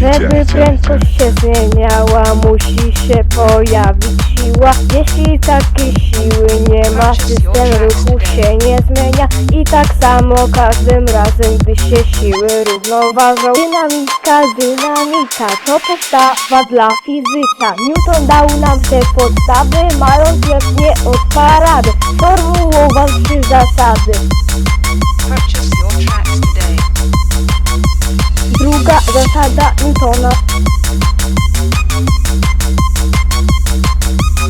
Żeby prędkość się zmieniała, musi się pojawić siła. Jeśli takiej siły nie ma, system ruchu się nie zmienia. I tak samo każdym razem, gdy się siły równoważą. Dynamika, dynamika, to podstawa dla fizyka. Newton dał nam te podstawy, mając nie od parady. Formułował trzy zasady. Druga zasada Newtona.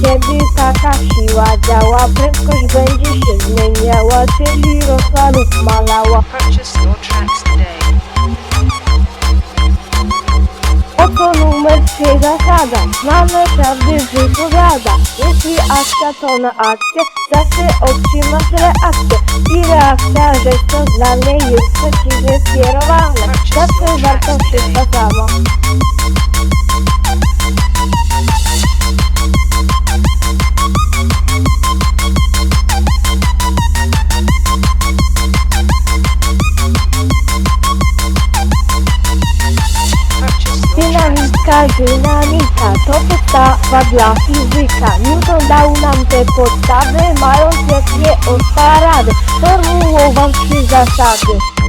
Kiedy taka siła działa, prędkość będzie się zmieniała, czyli lub malała. Purchase your tracks today. Oto numer 3 zasada. Znane prawdy wypowiada. Jeśli akcja to na akcję, zawsze otrzymasz reakcję. I reakcja rzecz to dla mnie jest przeciwnie skierowana. Zawsze warto wszystko samo. Dynamika, to podstawa dla fizyka. Newton dał nam te podstawy, mając jak je od parady. Formułował trzy zasady.